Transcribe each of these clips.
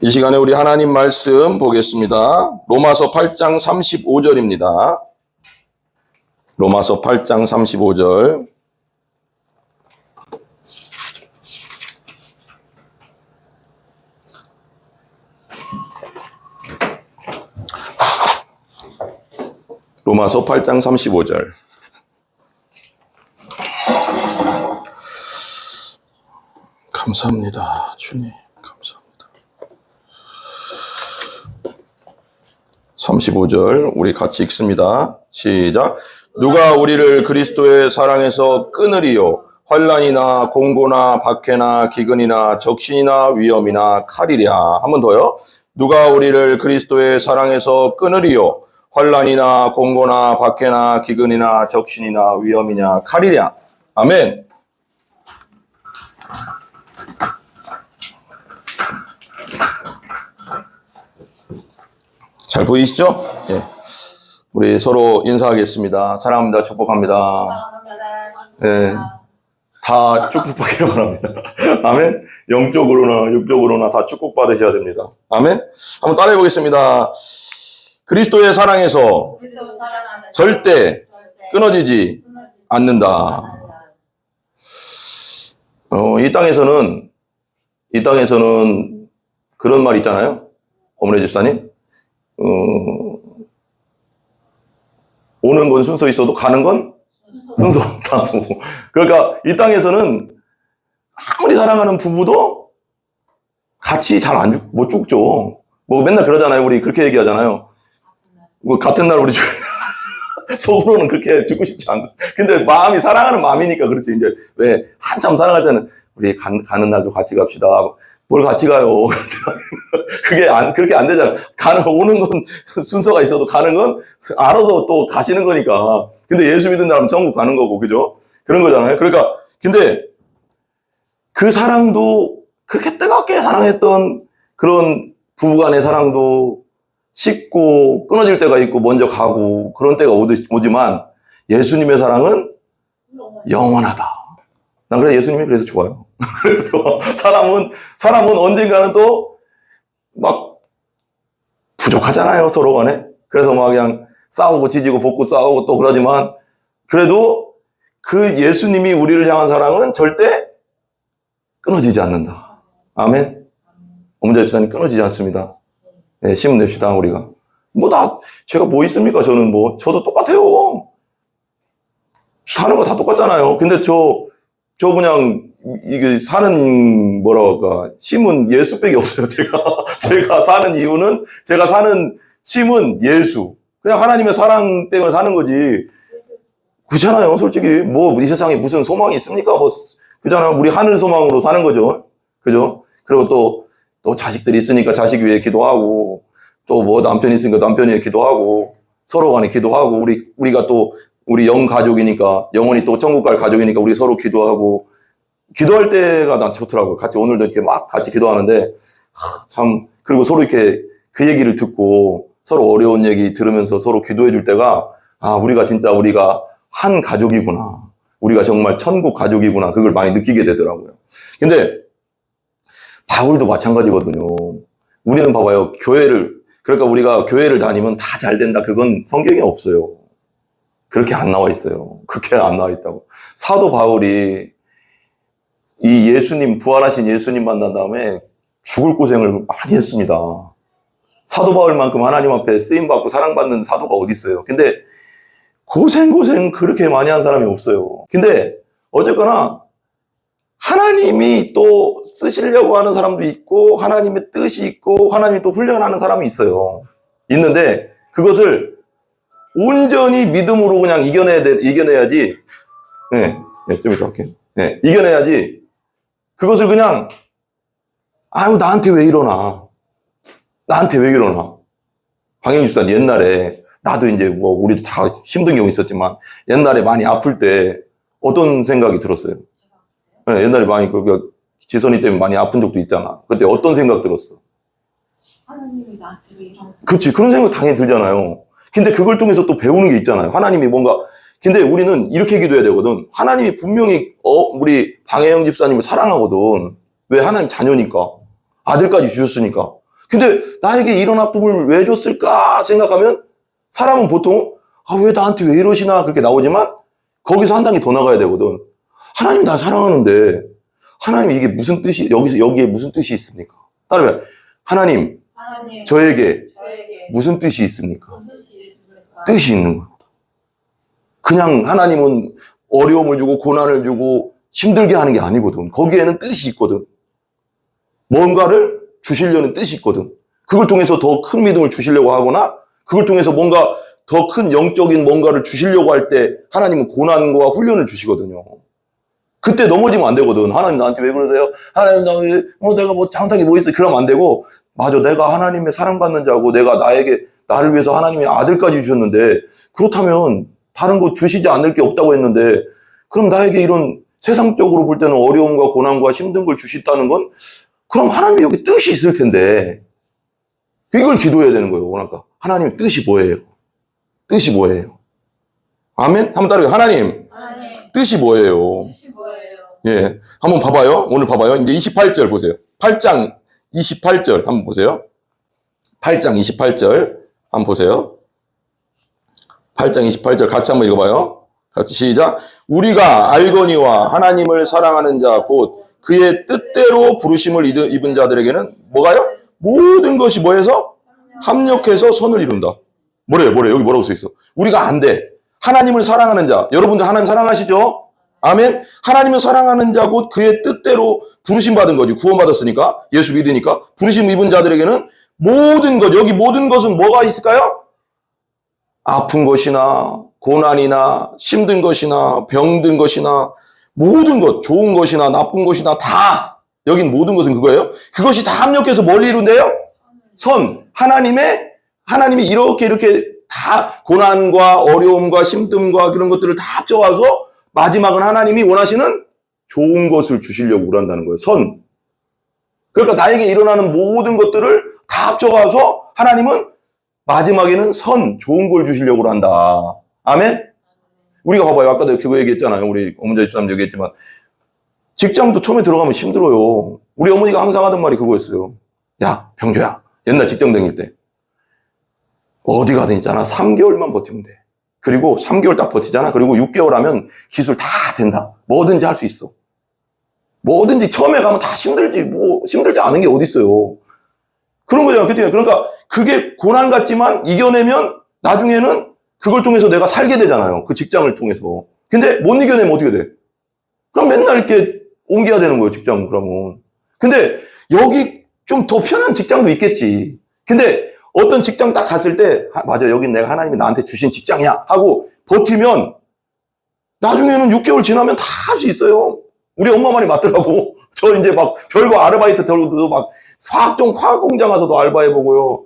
이 시간에 우리 하나님 말씀 보겠습니다. 로마서 8장 35절입니다. 로마서 8장 35절. 로마서 8장 35절. 감사합니다. 주님. 감사합니다. 35절 우리 같이 읽습니다. 시작. 누가 우리를 그리스도의 사랑에서 끊으리요 환란이나 공고나 박해나 기근이나 적신이나 위험이나 칼이랴. 한 번 더요. 누가 우리를 그리스도의 사랑에서 끊으리요 환란이나 공고나 박해나 기근이나 적신이나 위험이냐 칼이랴. 아멘. 잘 보이시죠? 예. 우리 서로 인사하겠습니다. 사랑합니다. 축복합니다. 예. 다 축복받기를 바랍니다. 아멘. 영적으로나 육적으로나 다 축복받으셔야 됩니다. 아멘. 한번 따라해 보겠습니다. 그리스도의 사랑에서 절대 끊어지지 않는다. 어, 이 땅에서는 이 땅에서는 그런 말 있잖아요. 어머니 집사님. 어, 오는 건 순서 있어도 가는 건 순서 없다고. 그러니까 이 땅에서는 아무리 사랑하는 부부도 같이 잘 안 죽, 못 죽죠. 뭐 맨날 그러잖아요. 우리 그렇게 얘기하잖아요. 뭐 같은 날 우리 죽, 속으로는 그렇게 죽고 싶지 않고. 근데 마음이 사랑하는 마음이니까 그렇지. 이제 왜 한참 사랑할 때는 우리 가, 가는 날도 같이 갑시다. 뭘 같이 가요. 그게 안, 그렇게 안 되잖아. 가는, 오는 건 순서가 있어도 가는 건 알아서 또 가시는 거니까. 근데 예수 믿는 사람은 천국 가는 거고, 그죠? 그런 거잖아요. 그러니까, 근데 그 사랑도 그렇게 뜨겁게 사랑했던 그런 부부간의 사랑도 식고 끊어질 때가 있고 먼저 가고 그런 때가 오지만 예수님의 사랑은 영원하다. 난 그래 예수님이 그래서 좋아요. 그래서 좋아. 사람은 사람은 언젠가는 또 막 부족하잖아요 서로 간에. 그래서 막 그냥 싸우고 지지고 볶고 싸우고 또 그러지만 그래도 그 예수님이 우리를 향한 사랑은 절대 끊어지지 않는다. 아멘. 어머니 집사님 끊어지지 않습니다. 네, 힘냅시다 우리가. 뭐 나 제가 뭐 있습니까? 저는 뭐 저도 똑같아요. 사는 거 다 똑같잖아요. 근데 저, 저 그냥, 이게 사는, 뭐랄까, 힘은 예수밖에 없어요, 제가. 제가 사는 이유는, 제가 사는 힘은 예수. 그냥 하나님의 사랑 때문에 사는 거지. 그렇잖아요, 솔직히. 뭐, 이 세상에 무슨 소망이 있습니까? 뭐, 그잖아요. 우리 하늘 소망으로 사는 거죠. 그죠? 그리고 또, 또 자식들이 있으니까 자식 위해 기도하고, 또 뭐 남편이 있으니까 남편 위해 기도하고, 서로 간에 기도하고, 우리, 우리가 또 우리 영 가족이니까 영원히 또 천국 갈 가족이니까 우리 서로 기도하고 기도할 때가 난 좋더라고요. 같이 오늘도 이렇게 막 같이 기도하는데 하, 참 그리고 서로 이렇게 그 얘기를 듣고 서로 어려운 얘기 들으면서 서로 기도해 줄 때가 아 우리가 진짜 우리가 한 가족이구나. 우리가 정말 천국 가족이구나. 그걸 많이 느끼게 되더라고요. 근데 바울도 마찬가지거든요. 우리는 봐봐요. 교회를 그러니까 우리가 교회를 다니면 다 잘 된다. 그건 성경에 없어요. 그렇게 안 나와 있어요. 그렇게 안 나와 있다고. 사도 바울이 이 예수님, 부활하신 예수님 만난 다음에 죽을 고생을 많이 했습니다. 사도 바울만큼 하나님 앞에 쓰임받고 사랑받는 사도가 어디 있어요. 근데 고생, 고생 그렇게 많이 한 사람이 없어요. 근데 어쨌거나 하나님이 또 쓰시려고 하는 사람도 있고, 하나님의 뜻이 있고, 하나님이 또 훈련하는 사람이 있어요. 있는데, 그것을 온전히 믿음으로 그냥 이겨내야 돼, 이겨내야지. 네, 네, 좀 이따 할게요. 네, 이겨내야지. 그것을 그냥, 아유, 나한테 왜 이러나. 나한테 왜 이러나. 방영 집사님 옛날에, 나도 이제 뭐, 우리도 다 힘든 경우 있었지만, 옛날에 많이 아플 때 어떤 생각이 들었어요? 네, 옛날에 많이, 그, 그 지선이 때문에 많이 아픈 적도 있잖아. 그때 어떤 생각 들었어? 하나님이 나한테 왜 이런 그치. 그런 생각 당연히 들잖아요. 근데 그걸 통해서 또 배우는 게 있잖아요. 하나님이 뭔가, 근데 우리는 이렇게 기도해야 되거든. 하나님이 분명히, 어, 우리 방혜영 집사님을 사랑하거든. 왜 하나님 자녀니까. 아들까지 주셨으니까. 근데 나에게 이런 아픔을 왜 줬을까 생각하면 사람은 보통 아, 왜 나한테 왜 이러시나 그렇게 나오지만 거기서 한 단계 더 나가야 되거든. 하나님 날 사랑하는데 하나님 이게 무슨 뜻이 여기서 여기에 무슨 뜻이 있습니까? 따르면 하나님 하나님 저에게 저에게 무슨 뜻이 있습니까? 무슨 뜻이 있습니까? 뜻이 있는 거예요. 그냥 하나님은 어려움을 주고 고난을 주고 힘들게 하는 게 아니거든. 거기에는 뜻이 있거든. 뭔가를 주시려는 뜻이 있거든. 그걸 통해서 더 큰 믿음을 주시려고 하거나 그걸 통해서 뭔가 더 큰 영적인 뭔가를 주시려고 할 때 하나님은 고난과 훈련을 주시거든요. 그때 넘어지면 안 되거든. 하나님 나한테 왜 그러세요? 하나님 나 왜, 어, 내가 뭐 잘못한 게뭐 있어? 그러면 안 되고, 맞아. 내가 하나님의 사랑받는 자고 내가 나에게, 나를 위해서 하나님의 아들까지 주셨는데, 그렇다면 다른 거 주시지 않을 게 없다고 했는데, 그럼 나에게 이런 세상적으로 볼 때는 어려움과 고난과 힘든 걸 주셨다는 건, 그럼 하나님이 여기 뜻이 있을 텐데, 이걸 기도해야 되는 거예요. 그러니까. 하나님 뜻이 뭐예요? 뜻이 뭐예요? 아멘? 한번 따라해요. 하나님, 하나님 뜻이 뭐예요? 뜻이 뭐예요? 예. 한번 봐봐요. 오늘 봐봐요. 이제 28절 보세요. 8장 28절 한번 보세요. 8장 28절 한번 보세요. 8장 28절 같이 한번 읽어봐요. 같이 시작. 우리가 알거니와 하나님을 사랑하는 자, 곧 그의 뜻대로 부르심을 입은- 자들에게는 뭐가요? 모든 것이 뭐해서? 합력해서 선을 이룬다. 뭐래요? 뭐래요? 여기 뭐라고 써 있어? 우리가 안 돼. 하나님을 사랑하는 자. 여러분들 하나님 사랑하시죠? 아멘. 하나님을 사랑하는 자 곧 그의 뜻대로 부르심 받은 거지. 구원 받았으니까 예수 믿으니까 부르심 입은 자들에게는 모든 것 여기 모든 것은 뭐가 있을까요? 아픈 것이나 고난이나 힘든 것이나 병든 것이나 모든 것 좋은 것이나 나쁜 것이나 다 여긴 모든 것은 그거예요. 그것이 다 합력해서 뭘 이룬대요? 선 하나님의 하나님이 이렇게 이렇게 다 고난과 어려움과 힘듦과 그런 것들을 다 합쳐가서 마지막은 하나님이 원하시는 좋은 것을 주시려고 그런다는 거예요. 선. 그러니까 나에게 일어나는 모든 것들을 다 합쳐가서 하나님은 마지막에는 선, 좋은 걸 주시려고 한다. 아멘? 우리가 봐봐요. 아까도 그거 얘기했잖아요. 우리 어머니 집사님 얘기했지만. 직장도 처음에 들어가면 힘들어요. 우리 어머니가 항상 하던 말이 그거였어요. 야, 병조야. 옛날 직장 다닐 때. 어디 가든 있잖아. 3개월만 버티면 돼. 그리고 3개월 딱 버티잖아. 그리고 6개월 하면 기술 다 된다. 뭐든지 할 수 있어. 뭐든지 처음에 가면 다 힘들지. 뭐 힘들지 않은 게 어딨어요. 그런 거잖아. 그때 그러니까 그게 고난 같지만 이겨내면 나중에는 그걸 통해서 내가 살게 되잖아요. 그 직장을 통해서. 근데 못 이겨내면 어떻게 돼? 그럼 맨날 이렇게 옮겨야 되는 거예요. 직장 그러면. 근데 여기 좀 더 편한 직장도 있겠지. 근데 어떤 직장 딱 갔을 때, 아, 맞아, 여긴 내가 하나님이 나한테 주신 직장이야. 하고 버티면, 나중에는 6개월 지나면 다 할 수 있어요. 우리 엄마 말이 맞더라고. 저 이제 막 별거 아르바이트 들어도 막 화학종 화학공장 가서도 알바해보고요.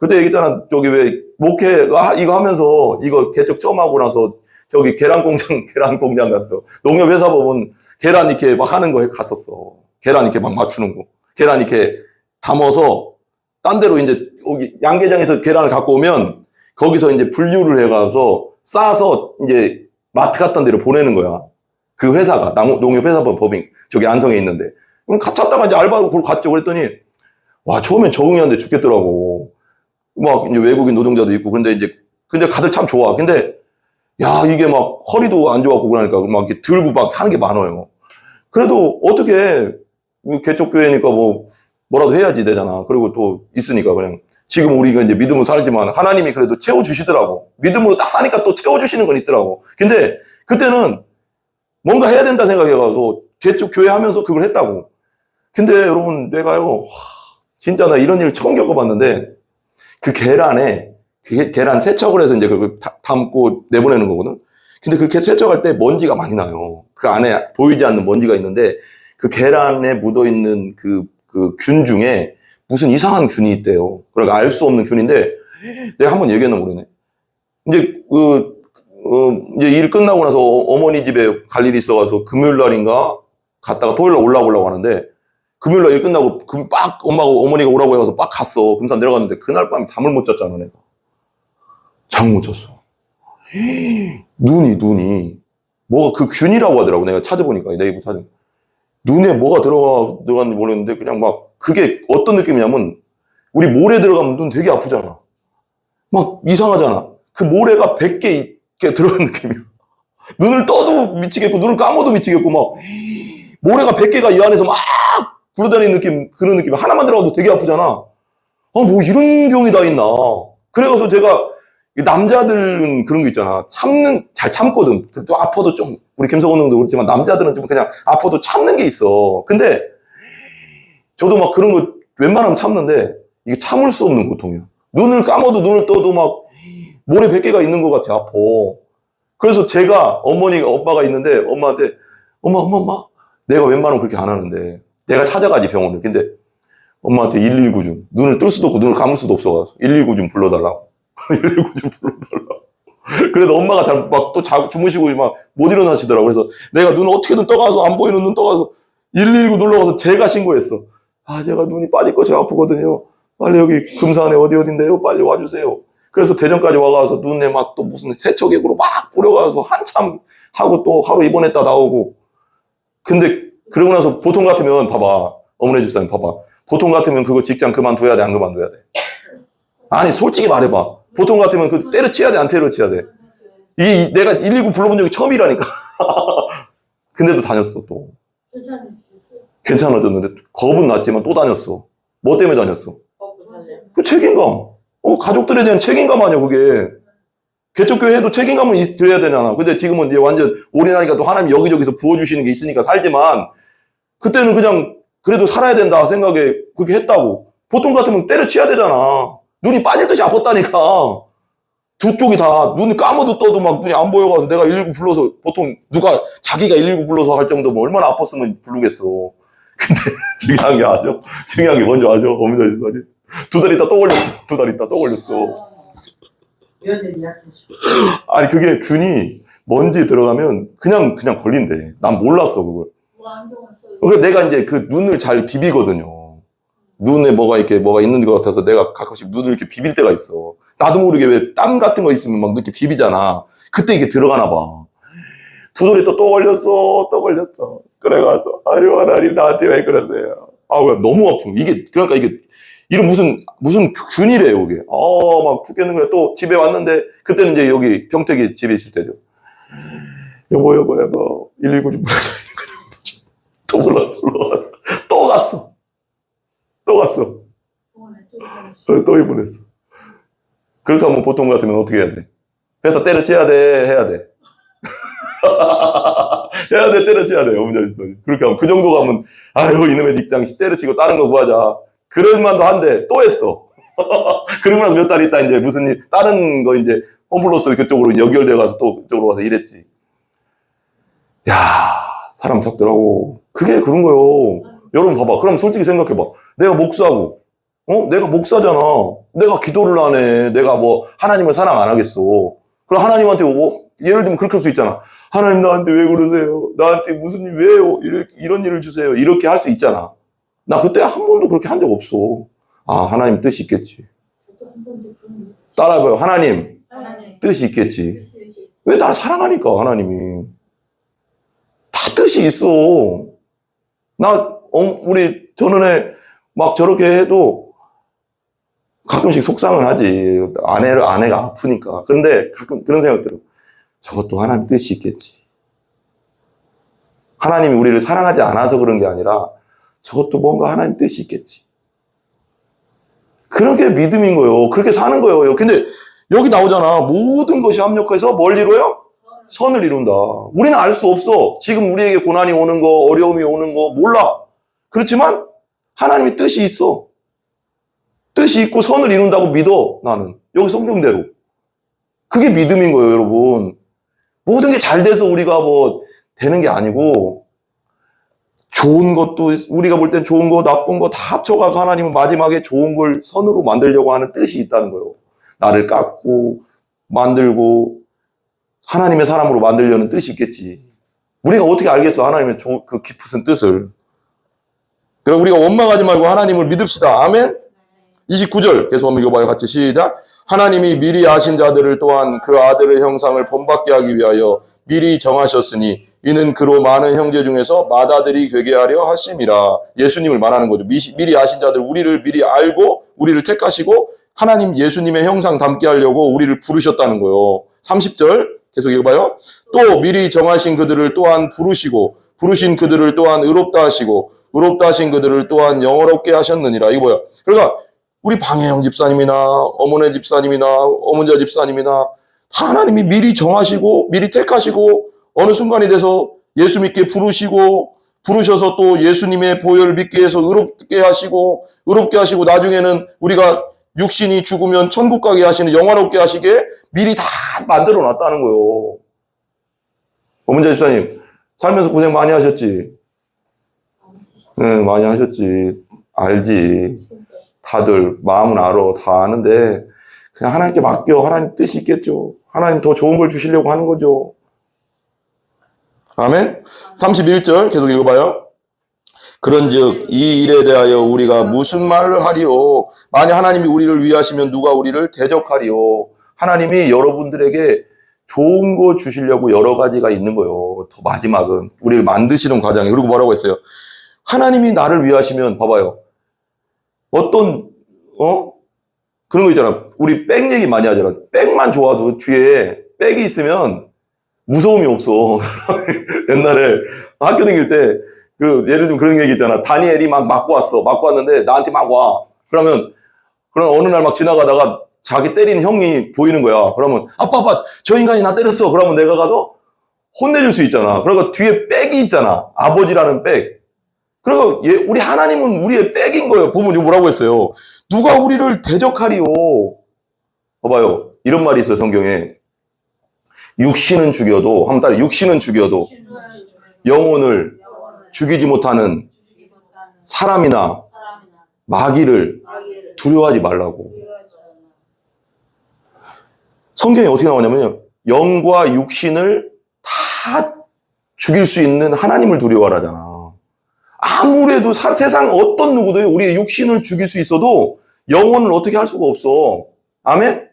그때 얘기했잖아. 저기 왜 목회 아, 이거 하면서 이거 개척 처음 하고 나서 저기 계란 공장 계란 공장 갔어. 농협 회사 보면 계란 이렇게 막 하는 거에 갔었어. 계란 이렇게 막 맞추는 거. 계란 이렇게 담아서 딴 데로 이제 여기 양계장에서 계란을 갖고 오면 거기서 이제 분류를 해가서 싸서 이제 마트 같은 데로 보내는 거야. 그 회사가 남- 농협 회사 법인 저기 안성에 있는데 그럼 가- 찾다가 이제 알바로 그걸 갔죠. 그랬더니 와 처음엔 적응이 안 돼 죽겠더라고. 막 이제 외국인 노동자도 있고 근데 이제 근데 가들 참 좋아. 근데 야 이게 막 허리도 안 좋았고 그러니까 막 이렇게 들고 막 하는 게 많아요. 그래도 어떻게 개척교회니까 뭐 뭐라도 해야지 되잖아. 그리고 또 있으니까 그냥 지금 우리가 이제 믿음으로 살지만 하나님이 그래도 채워주시더라고. 믿음으로 딱 사니까 또 채워주시는 건 있더라고. 근데 그때는 뭔가 해야 된다 생각해가서 개쪽 교회 하면서 그걸 했다고. 근데 여러분 내가요, 하, 진짜 나 이런 일을 처음 겪어봤는데 그 계란에 그 계란 세척을 해서 이제 그걸 다- 담고 내보내는 거거든. 근데 그 게- 세척할 때 먼지가 많이 나요. 그 안에 보이지 않는 먼지가 있는데 그 계란에 묻어 있는 그, 그 균 중에 무슨 이상한 균이 있대요. 그러니까 알 수 없는 균인데 내가 한번 얘기했나 모르네. 이제 그 어, 이제 일 끝나고 나서 어- 어머니 집에 갈 일이 있어가서 금요일 날인가 갔다가 토요일 날 올라오려고 하는데 금요일 날 일 끝나고 금, 빡 엄마가 어머니가 오라고 해서 빡 갔어. 금산 내려갔는데 그날 밤 잠을 못 잤잖아 내가. 잠을 못 잤어. 눈이 눈이 뭐가 그 균이라고 하더라고 내가 찾아보니까 네이버 찾아. 눈에 뭐가 들어가 들어갔는지 모르겠는데 그냥 막 그게 어떤 느낌이냐면 우리 모래 들어가면 눈 되게 아프잖아. 막 이상하잖아. 그 모래가 100개 있게 들어간 느낌이야. 눈을 떠도 미치겠고, 눈을 감아도 미치겠고, 막, 모래가 100개가 이 안에서 막 굴러다니는 느낌, 그런 느낌. 하나만 들어가도 되게 아프잖아. 아, 뭐 이런 병이 다 있나. 그래가지고 제가, 이 남자들은 그런 거 있잖아. 참는, 잘 참거든. 또 아파도 좀, 우리 김성원 형도 그렇지만 남자들은 좀 그냥 아파도 참는 게 있어. 근데, 저도 막 그런 거 웬만하면 참는데, 이게 참을 수 없는 고통이야. 눈을 감아도 눈을 떠도 막, 모래 100개가 있는 것 같아, 아파. 그래서 제가, 어머니가, 오빠가 있는데, 엄마한테, 엄마, 엄마, 엄마, 내가 웬만하면 그렇게 안 하는데, 내가 찾아가지, 병원을. 근데, 엄마한테 119 좀, 눈을 뜰 수도 없고, 눈을 감을 수도 없어가지고, 119 좀 불러달라고. 119 좀 불러달라고. 그래서 엄마가 잘, 막 또 자, 주무시고 막 못 일어나시더라고. 그래서 내가 눈 어떻게든 떠가서, 안 보이는 눈 떠가서, 119 눌러가서 제가 신고했어. 아, 제가 눈이 빠질 거 제가 아프거든요. 빨리 여기 금산에 어디 어딘데요? 빨리 와주세요. 그래서 대전까지 와가서 눈에 막 또 무슨 세척액으로 막 뿌려가서 한참 하고 또 하루 입원했다 나오고. 근데 그러고 나서 보통 같으면 봐봐. 어머니 집사님 봐봐. 보통 같으면 그거 직장 그만둬야 돼? 안 그만둬야 돼? 아니 솔직히 말해봐. 보통 같으면 그 때려치야 돼? 안 때려치야 돼? 이게 이- 내가 119 불러본 적이 처음이라니까. 근데도 다녔어 또. 괜찮아졌는데 겁은 났지만 또 다녔어. 뭐 때문에 다녔어? 그 책임감. 어, 가족들에 대한 책임감 아니야, 그게. 개척교회 해도 책임감은 있- 드려야 되잖아. 근데 지금은 이제 완전 올인하니까 또 하나님 여기저기서 부어주시는 게 있으니까 살지만, 그때는 그냥 그래도 살아야 된다 생각에 그렇게 했다고. 보통 같으면 때려치야 되잖아. 눈이 빠질 듯이 아팠다니까. 두 쪽이 다, 눈 감아도 떠도 막 눈이 안 보여가지고 내가 119 불러서 보통 누가 자기가 119 불러서 할 정도면 얼마나 아팠으면 부르겠어. 근데 중요한 게 아죠? 중요한 게 뭔지 아죠? 어머니 소리. 두달 있다 또 걸렸어. 두 달 있다 또 걸렸어. 아니 그게 균이 먼지 들어가면 그냥 그냥 걸린대. 난 몰랐어 그걸. 그래서 내가 이제 그 눈을 잘 비비거든요. 눈에 뭐가 이렇게 뭐가 있는 것 같아서 내가 가끔씩 눈을 이렇게 비빌 때가 있어. 나도 모르게 왜 땀 같은 거 있으면 막 이렇게 비비잖아. 그때 이게 들어가나 봐. 두 돌이 또, 또 걸렸어. 또 걸렸어. 그래가서 아유 하나님 나한테 왜 그러세요. 아, 왜 너무 거. 이게 그러니까 이게 이런 무슨 무슨 균이래요 이게. 아막 죽겠는 거야. 또 집에 왔는데 그때는 이제 여기 평택이 집에 있을 때죠. 여보 여보 여보 119좀 불러줘. 또 불렀어, 불렀어. 또 갔어. 또 갔어. 어, 또 입원했어. 그렇게 하면 보통 같으면 어떻게 해야 돼? 회사 때려쳐야 돼, 해야 돼. 해야 돼, 때려쳐야 돼, 어머니 집사님. 그렇게 하면, 그 정도 가면, 아유, 이놈의 직장, 씨, 때려치고 다른 거 구하자. 그럴 만도 한데, 또 했어. 그러고 나서 몇 달 있다, 이제 무슨 일, 다른 거 이제, 홈플러스 그쪽으로 연결돼 가서 또 그쪽으로 가서 일했지. 야 사람 잡더라고. 그게 그런 거요. 여러분 봐봐. 그럼 솔직히 생각해봐. 내가 목사고, 어? 내가 목사잖아. 내가 기도를 안 해. 내가 뭐 하나님을 사랑 안 하겠어. 그럼 하나님한테 뭐 예를 들면 그렇게 할 수 있잖아. 하나님 나한테 왜 그러세요? 나한테 무슨 일 왜요? 이런, 이런 일을 주세요. 이렇게 할 수 있잖아. 나 그때 한 번도 그렇게 한 적 없어. 아 하나님 뜻이 있겠지. 따라해봐요. 하나님 하나님 뜻이 있겠지. 왜 나를 사랑하니까 하나님이 다 뜻이 있어. 나 어, 우리 전원에 막 저렇게 해도 가끔씩 속상은 하지. 아내를 아내가 아프니까. 그런데 가끔 그런 생각 들어. 저것도 하나님 뜻이 있겠지. 하나님이 우리를 사랑하지 않아서 그런 게 아니라 저것도 뭔가 하나님 뜻이 있겠지. 그런 게 믿음인 거예요. 그렇게 사는 거예요. 근데 여기 나오잖아. 모든 것이 합력해서 뭘 이루어요? 선을 이룬다. 우리는 알 수 없어. 지금 우리에게 고난이 오는 거, 어려움이 오는 거 몰라. 그렇지만 하나님의 뜻이 있어. 뜻이 있고 선을 이룬다고 믿어. 나는 여기 성경대로. 그게 믿음인 거예요, 여러분. 모든 게 잘 돼서 우리가 뭐 되는 게 아니고 좋은 것도 우리가 볼 땐 좋은 거, 나쁜 거 다 합쳐가서 하나님은 마지막에 좋은 걸 선으로 만들려고 하는 뜻이 있다는 거예요. 나를 깎고 만들고 하나님의 사람으로 만들려는 뜻이 있겠지. 우리가 어떻게 알겠어? 하나님의 조- 그 깊은 뜻을. 그럼 우리가 원망하지 말고 하나님을 믿읍시다. 아멘? 29절 계속 한번 읽어봐요. 같이 시작. 하나님이 미리 아신 자들을 또한 그 아들의 형상을 본받게 하기 위하여 미리 정하셨으니 이는 그로 많은 형제 중에서 맏아들이 되게 하려 하심이라. 예수님을 말하는 거죠. 미- 미리 아신 자들, 우리를 미리 알고, 우리를 택하시고, 하나님 예수님의 형상 담게 하려고 우리를 부르셨다는 거예요. 30절 계속 읽어봐요. 또 미리 정하신 그들을 또한 부르시고, 부르신 그들을 또한 의롭다 하시고, 의롭다 하신 그들을 또한 영어롭게 하셨느니라. 이거 뭐야? 그러니까 우리 방혜영 집사님이나 어머니 집사님이나 어머니 집사님이나 다 하나님이 미리 정하시고 미리 택하시고 어느 순간이 돼서 예수 믿게 부르시고 부르셔서 또 예수님의 보혈을 믿게 해서 의롭게 하시고 의롭게 하시고 나중에는 우리가 육신이 죽으면 천국 가게 하시는 영화롭게 하시게 미리 다 만들어 놨다는 거예요. 어머니 집사님 살면서 고생 많이 하셨지? 응, 많이 하셨지. 알지. 다들 마음은 알아. 다 아는데 그냥 하나님께 맡겨. 하나님 뜻이 있겠죠. 하나님 더 좋은 걸 주시려고 하는 거죠. 아멘. 31절 계속 읽어봐요. 그런즉 이 일에 대하여 우리가 무슨 말을 하리요? 만약 하나님이 우리를 위하시면 누가 우리를 대적하리요? 하나님이 여러분들에게 좋은 거 주시려고 여러 가지가 있는 거예요. 더 마지막은 우리를 만드시는 과정에 그리고 뭐라고 했어요? 하나님이 나를 위하시면 봐봐요. 어떤 어 그런 거 있잖아. 우리 백 얘기 많이 하잖아. 백만 좋아도 뒤에 백이 있으면 무서움이 없어. 옛날에 학교 다닐 때 그 예를 들면 그런 얘기 있잖아. 다니엘이 막 맞고 왔어. 맞고 왔는데 나한테 막 와. 그러면 그럼 어느 날 막 지나가다가 자기 때리는 형이 보이는 거야. 그러면 아빠 아빠 저 인간이 나 때렸어. 그러면 내가 가서 혼내줄 수 있잖아. 그러니까 뒤에 백이 있잖아. 아버지라는 백. 그리고 예, 우리 하나님은 우리의 백인 거예요. 보면 이거 뭐라고 했어요? 누가 우리를 대적하리요? 봐봐요. 이런 말이 있어요, 성경에. 육신은 죽여도, 한번 따라, 육신은 죽여도 영혼을 죽이지 못하는 사람이나 마귀를 두려워하지 말라고. 성경에 어떻게 나오냐면요. 영과 육신을 다 죽일 수 있는 하나님을 두려워하라잖아. 아무래도 사- 세상 어떤 누구도 우리의 육신을 죽일 수 있어도 영혼을 어떻게 할 수가 없어. 아멘?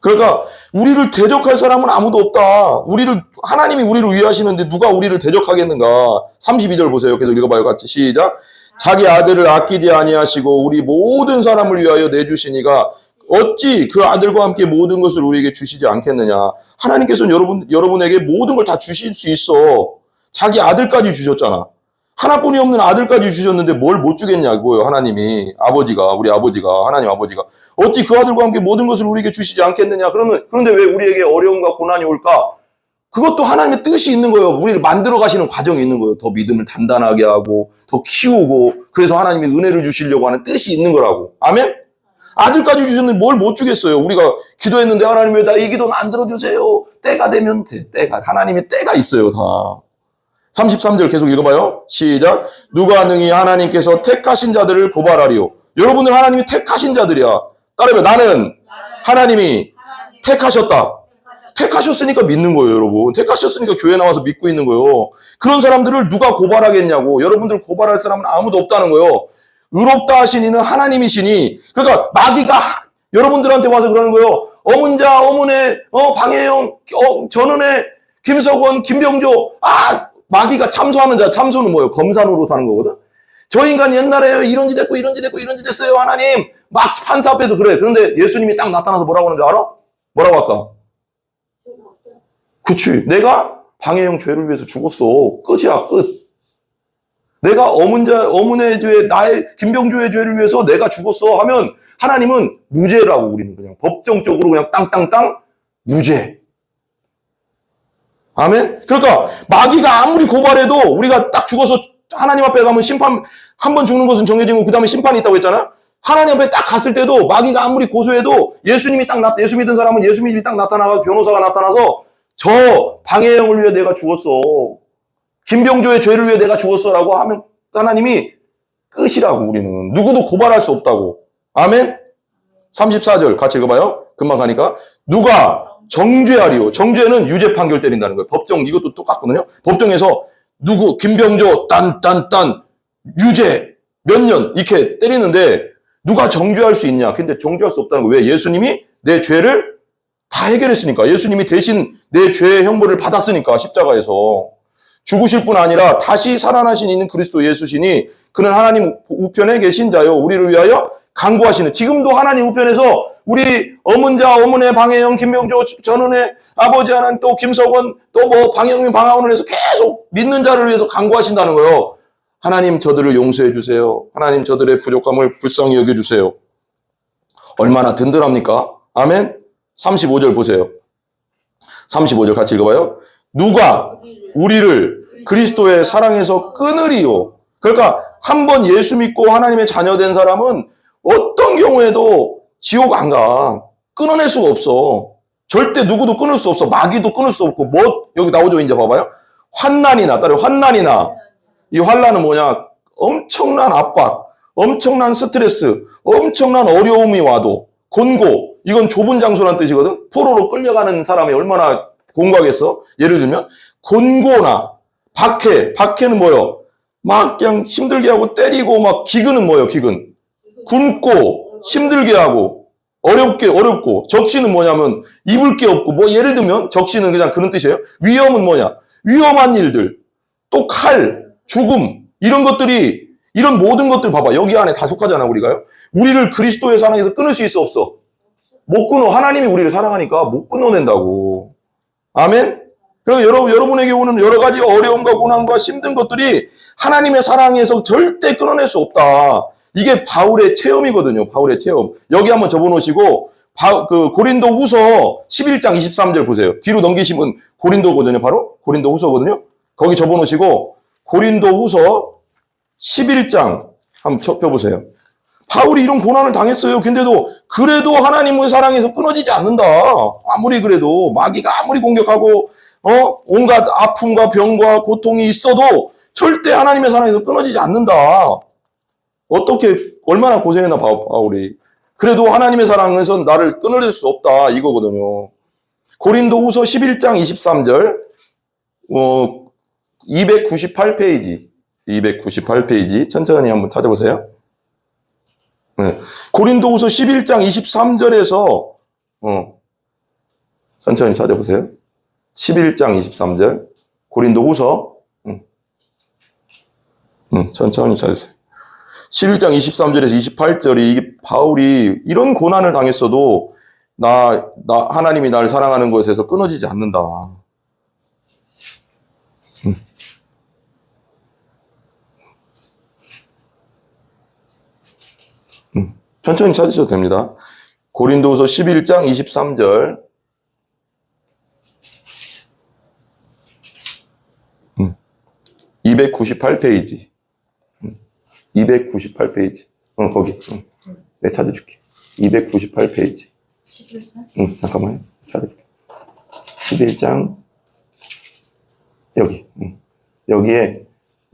그러니까 우리를 대적할 사람은 아무도 없다. 우리를 하나님이 우리를 위하시는데 누가 우리를 대적하겠는가? 32절 보세요. 계속 읽어봐요. 같이 시작. 자기 아들을 아끼지 아니하시고 우리 모든 사람을 위하여 내주시니가 어찌 그 아들과 함께 모든 것을 우리에게 주시지 않겠느냐? 하나님께서는 여러분 여러분에게 모든 걸 다 주실 수 있어. 자기 아들까지 주셨잖아. 하나뿐이 없는 아들까지 주셨는데 뭘 못 주겠냐고요, 하나님이. 아버지가, 우리 아버지가, 하나님 아버지가. 어찌 그 아들과 함께 모든 것을 우리에게 주시지 않겠느냐? 그러면, 그런데 왜 우리에게 어려움과 고난이 올까? 그것도 하나님의 뜻이 있는 거예요. 우리를 만들어 가시는 과정이 있는 거예요. 더 믿음을 단단하게 하고, 더 키우고, 그래서 하나님이 은혜를 주시려고 하는 뜻이 있는 거라고. 아멘? 아들까지 주셨는데 뭘 못 주겠어요. 우리가 기도했는데 하나님 왜 나 이 기도 만들어 주세요. 때가 되면 돼. 때가. 하나님의 때가 있어요, 다. 33절 계속 읽어봐요. 시작. 누가 능히 하나님께서 택하신 자들을 고발하리요. 여러분들 하나님이 택하신 자들이야. 따라해 나는 하나님이 택하셨다. 택하셨으니까 믿는 거예요, 여러분. 택하셨으니까 교회 나와서 믿고 있는 거예요. 그런 사람들을 누가 고발하겠냐고. 여러분들 고발할 사람은 아무도 없다는 거예요. 의롭다 하신 이는 하나님이시니. 그러니까 마귀가 여러분들한테 와서 그러는 거예요. 어문자, 어문의, 어, 방혜영, 어, 전은혜, 김석원, 김병조. 아, 마귀가 참소하는 자, 참소는 뭐예요? 검사노로 하는 거거든? 저 인간 옛날에 이런 짓 됐고, 이런 짓 됐고, 이런 짓 됐어요, 하나님. 막 판사 앞에서 그래. 그런데 예수님이 딱 나타나서 뭐라고 하는 줄 알아? 뭐라고 할까? 그치. 내가 방해형 죄를 위해서 죽었어. 끝이야, 끝. 내가 어문자, 어문의 죄, 나의 김병조의 죄를 위해서 내가 죽었어 하면 하나님은 무죄라고 우리는 그냥 법정적으로 그냥 땅땅땅 무죄. 아멘? 그러니까 마귀가 아무리 고발해도 우리가 딱 죽어서 하나님 앞에 가면 심판, 한 번 죽는 것은 정해지고 그 다음에 심판이 있다고 했잖아? 하나님 앞에 딱 갔을 때도 마귀가 아무리 고소해도 예수님이 딱 나, 예수 믿은 사람은 예수님이 딱 나타나서 변호사가 나타나서 저 방해형을 위해 내가 죽었어. 김병조의 죄를 위해 내가 죽었어라고 하면 하나님이 끝이라고 우리는. 누구도 고발할 수 없다고. 아멘? 34절 같이 읽어봐요. 금방 가니까. 누가 정죄하리요. 정죄는 유죄 판결 때린다는 거예요. 법정 이것도 똑같거든요. 법정에서 누구 김병조 딴딴딴 유죄 몇 년 이렇게 때리는데 누가 정죄할 수 있냐? 근데 정죄할 수 없다는 거예요. 왜? 예수님이 내 죄를 다 해결했으니까. 예수님이 대신 내 죄의 형벌을 받았으니까, 십자가에서. 죽으실 뿐 아니라 다시 살아나신 있는 그리스도 예수시니 그는 하나님 우편에 계신 자요. 우리를 위하여 강구하시는. 지금도 하나님 우편에서 우리 어문자, 어문의 방해영, 김명조, 전은의 아버지 하나님 또 김석원 또 뭐 방영민, 방하원을 해서 계속 믿는 자를 위해서 강구하신다는 거예요. 하나님 저들을 용서해 주세요. 하나님 저들의 부족함을 불쌍히 여겨 주세요. 얼마나 든든합니까? 아멘. 35절 보세요. 35절 같이 읽어봐요. 누가 우리를 우리를 그리스도의 사랑에서 끊으리요. 그러니까 한 번 예수 믿고 하나님의 자녀 된 사람은 어떤 경우에도 지옥 안 가. 끊어낼 수가 없어. 절대 누구도 끊을 수 없어. 마귀도 끊을 수 없고 뭐 여기 나오죠 이제 봐봐요. 환난이나 따로 환난이나 이 환난은 뭐냐? 엄청난 압박, 엄청난 스트레스, 엄청난 어려움이 와도 곤고 이건 좁은 장소란 뜻이거든. 포로로 끌려가는 사람이 얼마나 곤고하겠어? 예를 들면 곤고나 박해, 박해는 뭐요? 막 그냥 힘들게 하고 때리고 막 기근은 뭐요? 기근 굶고 힘들게 하고 어렵게 어렵고 적시는 뭐냐면 입을 게 없고 뭐 예를 들면 적시는 그냥 그런 뜻이에요. 위험은 뭐냐? 위험한 일들 또 칼, 죽음 이런 것들이 이런 모든 것들 봐봐 여기 안에 다 속하잖아 우리가요. 우리를 그리스도의 사랑에서 끊을 수 있어 없어? 못 끊어. 하나님이 우리를 사랑하니까 못 끊어낸다고. 아멘. 그리고 여러분 여러분에게 오는 여러 가지 어려움과 고난과 힘든 것들이 하나님의 사랑에서 절대 끊어낼 수 없다. 이게 바울의 체험이거든요. 바울의 체험. 여기 한번 접어놓으시고 바- 그 고린도 후서 11장 23절 보세요. 뒤로 넘기시면 고린도거든요. 바로 고린도 후서거든요. 거기 접어놓으시고 고린도 후서 11장 한번 펴보세요. 바울이 이런 고난을 당했어요. 근데도 그래도 하나님의 사랑에서 끊어지지 않는다. 아무리 그래도 마귀가 아무리 공격하고 어 온갖 아픔과 병과 고통이 있어도 절대 하나님의 사랑에서 끊어지지 않는다. 어떻게 얼마나 고생했나 바- 바울이. 그래도 하나님의 사랑에서 나를 끊어낼 수 없다 이거거든요. 고린도 후서 11장 23절 어 298페이지 298페이지 천천히 한번 찾아보세요. 네. 고린도후서 11장 23절에서 어, 천천히 찾아보세요. 11장 23절 고린도후서 음. 음, 천천히 찾으세요. 11장 23절에서 28절이 이게 바울이 이런 고난을 당했어도 나, 나 하나님이 나를 사랑하는 것에서 끊어지지 않는다. 음. 천천히 찾으셔도 됩니다. 고린도후서 11장 23절. 음. 298페이지. 298페이지. 어, 거기. 응. 내 찾아줄게. 298페이지. 11장 응, 잠깐만요. 찾아줄게. 11장. 여기. 응. 여기에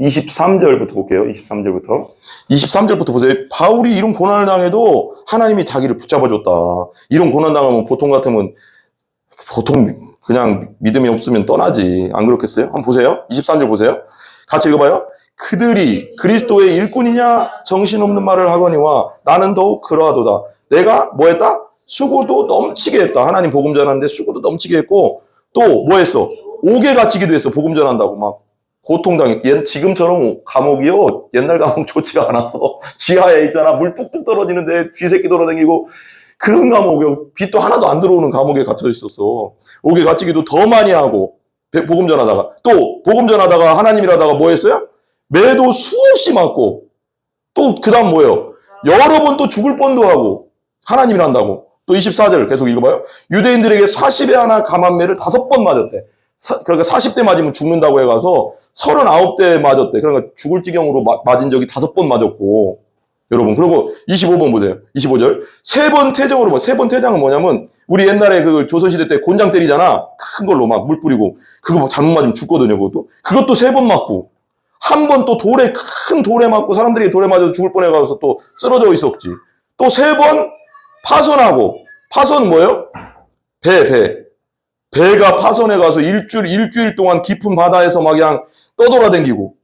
23절부터 볼게요. 23절부터. 23절부터 보세요. 바울이 이런 고난을 당해도 하나님이 자기를 붙잡아줬다. 이런 고난 당하면 보통 같으면 보통 그냥 믿음이 없으면 떠나지. 안 그렇겠어요? 한번 보세요. 23절 보세요. 같이 읽어봐요. 그들이 그리스도의 일꾼이냐 정신없는 말을 하거니와 나는 더욱 그러하도다. 내가 뭐 했다? 수고도 넘치게 했다. 하나님 복음 전하는데 수고도 넘치게 했고 또 뭐 했어? 옥에 갇히기도 했어. 복음 전한다고 막 고통당했. 옛 지금처럼 감옥이요. 옛날 감옥 좋지가 않아서 지하에 있잖아. 물 뚝뚝 떨어지는데 쥐새끼 돌아다니고 그런 감옥이요. 빛도 하나도 안 들어오는 감옥에 갇혀 있었어. 옥에 갇히기도 더 많이 하고 배- 복음 전하다가 또 복음 전하다가 하나님이라다가 뭐 했어요? 매도 수없이 맞고 또 그 다음 뭐예요? 여러 번 또 죽을 뻔도 하고 하나님이란다고 또 24절 계속 읽어봐요. 유대인들에게 40에 하나 감한매를 다섯 번 맞았대. 사- 그러니까 40대 맞으면 죽는다고 해가서 39대 맞았대. 그러니까 죽을 지경으로 마- 맞은 적이 다섯 번 맞았고 여러분 그리고 25번 보세요. 25절 세번 태정으로 봐. 세번 태장은 뭐냐면 우리 옛날에 그 조선시대 때 곤장 때리잖아. 큰 걸로 막 물 뿌리고 그거 막 잘못 맞으면 죽거든요. 그것도 그것도 세 번 맞고 한 번 또 돌에 큰 돌에 맞고 사람들이 돌에 맞아서 죽을 뻔해가서 또 쓰러져 있었지. 또 세 번 파선하고 파선 뭐예요? 배 배. 배가 파선해 가서 일주일 일주일 동안 깊은 바다에서 막 그냥 떠돌아댕기고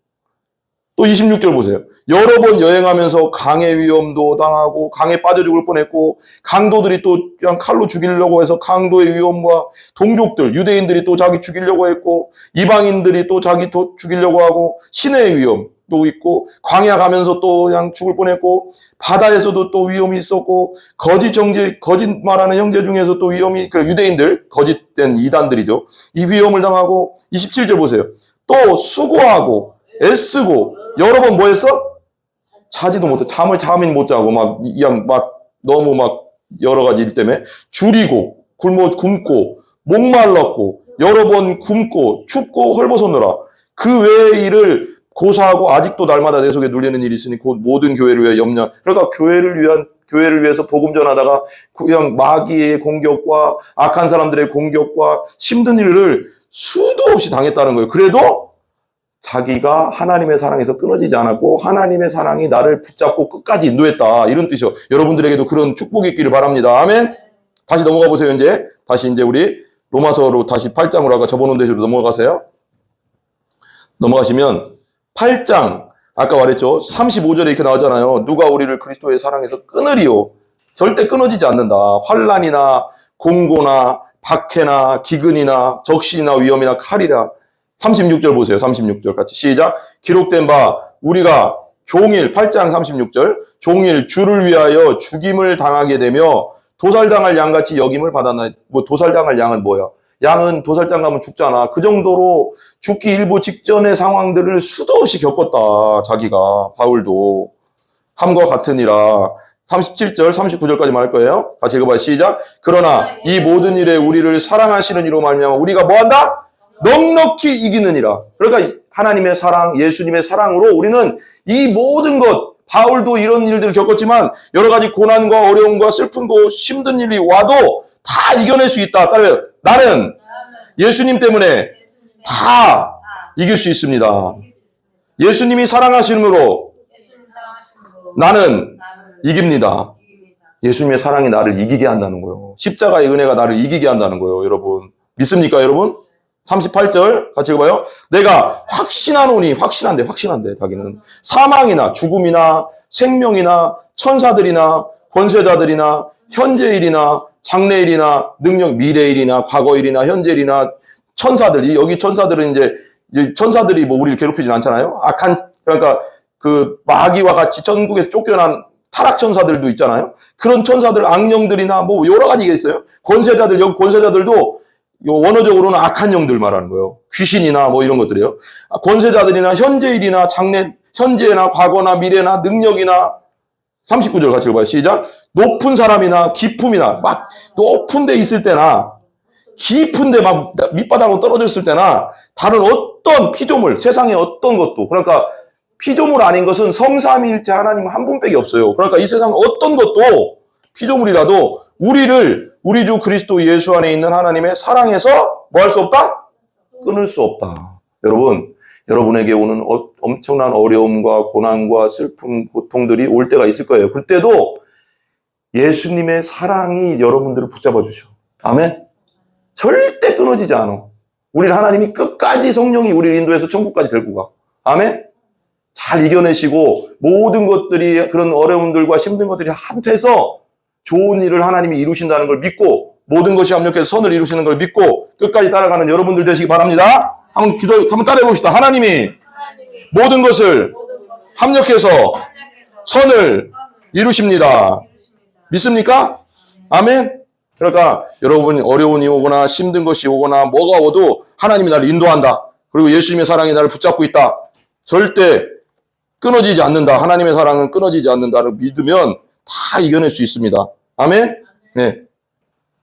또 26절 보세요. 여러 번 여행하면서 강의 위험도 당하고 강에 빠져 죽을 뻔했고 강도들이 또 그냥 칼로 죽이려고 해서 강도의 위험과 동족들 유대인들이 또 자기 죽이려고 했고 이방인들이 또 자기 또 죽이려고 하고 신의 위험도 있고 광야 가면서 또 그냥 죽을 뻔했고 바다에서도 또 위험이 있었고 거짓 정제 거짓말하는 형제 중에서 또 위험이 그 유대인들 거짓된 이단들이죠 이 위험을 당하고 27절 보세요 또 수고하고 애쓰고 여러 번 뭐 했어? 자지도 못해. 잠을 잠을 못 자고 막 그냥 막 너무 막 여러 가지 일 때문에 줄이고 굶어 굶고 목말랐고 여러 번 굶고 춥고 헐벗었노라. 그 외의 일을 고사하고 아직도 날마다 내 속에 눌리는 일이 있으니 곧 모든 교회를 위해 염려. 그러니까 교회를 위한 교회를 위해서 복음 전하다가 그냥 마귀의 공격과 악한 사람들의 공격과 힘든 일을 수도 없이 당했다는 거예요. 그래도 자기가 하나님의 사랑에서 끊어지지 않았고 하나님의 사랑이 나를 붙잡고 끝까지 인도했다 이런 뜻이요. 여러분들에게도 그런 축복이 있기를 바랍니다. 아멘. 다시 넘어가 보세요. 이제 다시 이제 우리 로마서로 다시 8장으로 아까 접어놓은 대로 넘어가세요. 넘어가시면 8장 아까 말했죠. 35절에 이렇게 나오잖아요. 누가 우리를 그리스도의 사랑에서 끊으리요. 절대 끊어지지 않는다. 환란이나 공고나 박해나 기근이나 적신이나 위험이나 칼이라 36절 보세요. 36절 같이 시작. 기록된 바 우리가 종일 8장 36절 종일 주를 위하여 죽임을 당하게 되며 도살당할 양같이 여김을 받았나 뭐 도살당할 양은 뭐야? 양은 도살장 가면 죽잖아. 그 정도로 죽기 일보 직전의 상황들을 수도 없이 겪었다. 자기가 바울도 함과 같으니라. 37절, 39절까지 말할 거예요. 같이 읽어봐요. 시작. 그러나 이 모든 일에 우리를 사랑하시는 이로 말미암아 우리가 뭐한다? 넉넉히 이기느니라. 그러니까 하나님의 사랑, 예수님의 사랑으로 우리는 이 모든 것, 바울도 이런 일들을 겪었지만 여러 가지 고난과 어려움과 거, 힘든 일이 와도 다 이겨낼 수 있다. 따르면 나는 예수님 때문에 다 이길 수 있습니다. 예수님이 사랑하심으로 나는 이깁니다. 예수님의 사랑이 나를 이기게 한다는 거예요. 십자가의 은혜가 나를 이기게 한다는 거예요, 여러분. 믿습니까, 여러분? 38절 같이 읽어봐요. 내가 확신하노니 확신한데 확신한데 자기는 사망이나 죽음이나 생명이나 천사들이나 권세자들이나 현재일이나 장래일이나 능력 미래일이나 과거일이나 현재일이나 천사들 이 여기 천사들은 이제 이 천사들이 뭐 우리를 괴롭히진 않잖아요. 악한 그러니까 그 마귀와 같이 전국에서 쫓겨난 타락 천사들도 있잖아요. 그런 천사들 악령들이나 뭐 여러 가지가 있어요. 권세자들 여기 권세자들도 요 원어적으로는 악한 영들 말하는 거예요. 귀신이나 뭐 이런 것들이요. 아, 권세자들이나 현재일이나 장래, 현재나 과거나 미래나 능력이나 39절 같이 읽어봐요. 시작. 높은 사람이나 기품이나 막 높은 데 있을 때나 깊은 데 막 밑바닥으로 떨어졌을 때나 다른 어떤 피조물, 세상의 어떤 것도 그러니까 피조물 아닌 것은 성삼일체 하나님 한 분밖에 없어요. 그러니까 이 세상 어떤 것도 피조물이라도 우리를 우리 주 그리스도 예수 안에 있는 하나님의 사랑에서 뭐 할 수 없다? 끊을 수 없다. 여러분, 여러분에게 오는 어- 엄청난 어려움과 고난과 슬픔, 고통들이 올 때가 있을 거예요. 그때도 예수님의 사랑이 여러분들을 붙잡아 주셔. 아멘? 절대 끊어지지 않아. 우리 하나님이 끝까지 성령이 우리를 인도해서 천국까지 데리고 가. 아멘? 잘 이겨내시고 모든 것들이 그런 어려움들과 힘든 것들이 합해서 좋은 일을 하나님이 이루신다는 걸 믿고 모든 것이 합력해서 선을 이루시는 걸 믿고 끝까지 따라가는 여러분들 되시기 바랍니다. 한번 기도 한번 따라해 봅시다. 하나님이 모든 것을 합력해서 선을 이루십니다. 믿습니까? 아멘. 그러니까 여러분이 어려움이 오거나 힘든 것이 오거나 뭐가 오도 하나님이 나를 인도한다. 그리고 예수님의 사랑이 나를 붙잡고 있다. 절대 끊어지지 않는다. 하나님의 사랑은 끊어지지 않는다를 믿으면 다 이겨낼 수 있습니다. 아멘. 네.